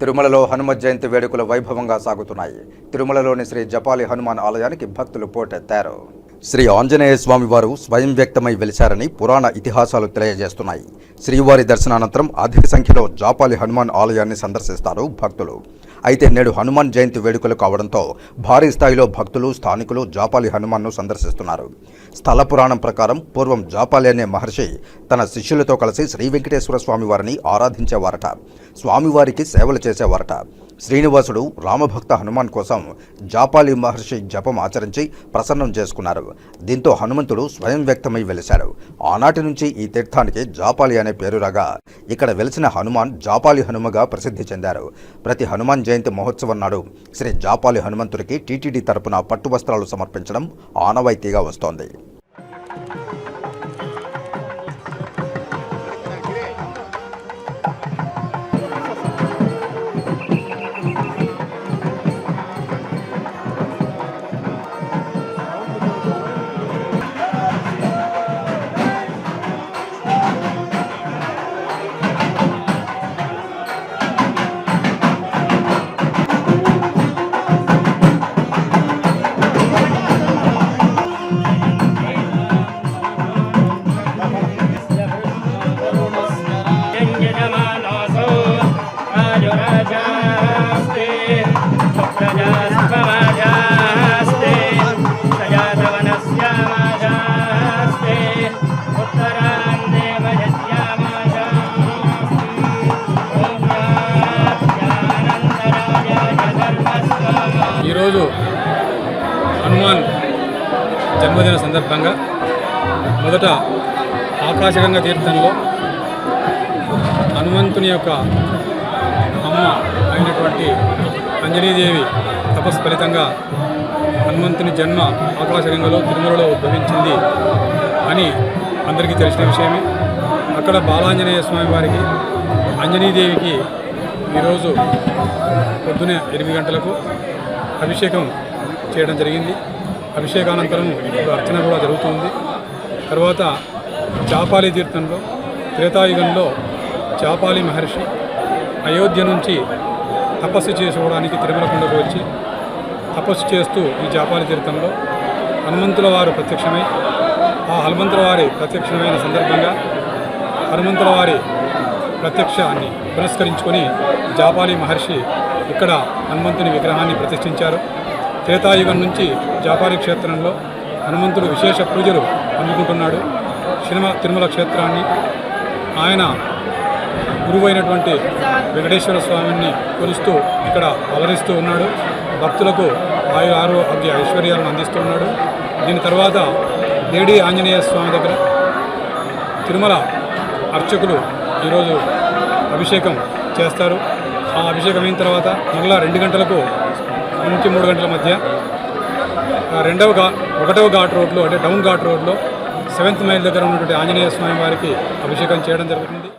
తిరుమలలో హనుమ జయంతి వేడుకలు వైభవంగా సాగుతున్నాయి. తిరుమలలోని శ్రీ జపాలి హనుమాన్ ఆలయానికి భక్తులు పోటెత్తారు. శ్రీ ఆంజనేయ స్వామి వారు స్వయం వ్యక్తమై వెలిశారని పురాణ ఇతిహాసాలు తెలియజేస్తున్నాయి. శ్రీవారి దర్శనానంతరం అధిక సంఖ్యలో జాపాలి హనుమాన్ ఆలయాన్ని సందర్శిస్తారు భక్తులు. అయితే నేడు హనుమాన్ జయంతి వేడుకలు కావడంతో భారీ స్థాయిలో భక్తులు స్థానికులు జాపాలి హనుమాన్ను సందర్శిస్తున్నారు. స్థల పురాణం ప్రకారం పూర్వం జాపాలి అనే మహర్షి తన శిష్యులతో కలిసి శ్రీ వెంకటేశ్వర స్వామివారిని ఆరాధించేవారట. స్వామివారికి సేవలు చేసేవారట. శ్రీనివాసుడు రామభక్త హనుమాన్ కోసం జాపాలి మహర్షి జపం ఆచరించి ప్రసన్నం చేసుకున్నారు. దీంతో హనుమంతుడు స్వయం వ్యక్తమై వెలిశారు. ఆనాటి నుంచి ఈ తీర్థానికి జాపాలి అనే పేరు రాగా ఇక్కడ వెలిసిన హనుమాన్ జాపాలి హనుమగా ప్రసిద్ధి చెందారు. ప్రతి హనుమాన్ జయంతి మహోత్సవం నాడు శ్రీ జాపాలి హనుమంతుడికి టీటీడీ తరపున పట్టు వస్త్రాలు సమర్పించడం ఆనవాయితీగా వస్తోంది. ఈరోజు హనుమాన్ జన్మదిన సందర్భంగా మొదట ఆకాశగంగా తీర్థంలో హనుమంతుని యొక్క అమ్మ అయినటువంటి అంజనీదేవి తపస్సు ఫలితంగా హనుమంతుని జన్మ ఆకాశగంగలో తిరుమలలో ఉద్భవించింది అని అందరికీ తెలిసిన విషయమే. అక్కడ బాలాంజనేయ స్వామి వారికి అంజనీదేవికి ఈరోజు పొద్దునే ఎనిమిది గంటలకు అభిషేకం చేయడం జరిగింది. అభిషేకానంతరం అర్చన కూడా జరుగుతుంది. తర్వాత చాపాలి తీర్థంలో త్రేతాయుగంలో చాపాలి మహర్షి అయోధ్య నుంచి తపస్సు చేసుకోవడానికి తిరుమల కొండకు వచ్చి తపస్సు చేస్తూ ఈ చాపాలి తీర్థంలో హనుమంతుల వారు ప్రత్యక్షమై ఆ హనుమంతుల వారి ప్రత్యక్షమైన సందర్భంగా హనుమంతుల వారి ప్రత్యక్షాన్ని పురస్కరించుకొని జాపాలి మహర్షి ఇక్కడ హనుమంతుని విగ్రహాన్ని ప్రతిష్ఠించారు. త్రేతాయుగం నుంచి జాపాలి క్షేత్రంలో హనుమంతుడు విశేష పూజలు అందుకుంటున్నాడు. సినిమ తిరుమల క్షేత్రాన్ని ఆయన గురువైనటువంటి వెంకటేశ్వర స్వామిని కొలుస్తూ ఇక్కడ అలరిస్తూ ఉన్నాడు. భక్తులకు ఆయు ఆరోగ్య ఐశ్వర్యాలను అందిస్తున్నాడు దీని తర్వాత దేడి ఆంజనేయ స్వామి దగ్గర తిరుమల అర్చకులు ఈరోజు అభిషేకం చేస్తారు. ఆ అభిషేకం అయిన తర్వాత మళ్ళా రెండు గంటలకు నుంచి మూడు గంటల మధ్య రెండవ ఘా ఒకటవ ఘాట్ రోడ్లో అంటే డౌన్ ఘాట్ రోడ్లో సెవెంత్ మైల్ దగ్గర ఉన్నటువంటి ఆంజనేయ స్వామి వారికి అభిషేకం చేయడం జరుగుతుంది.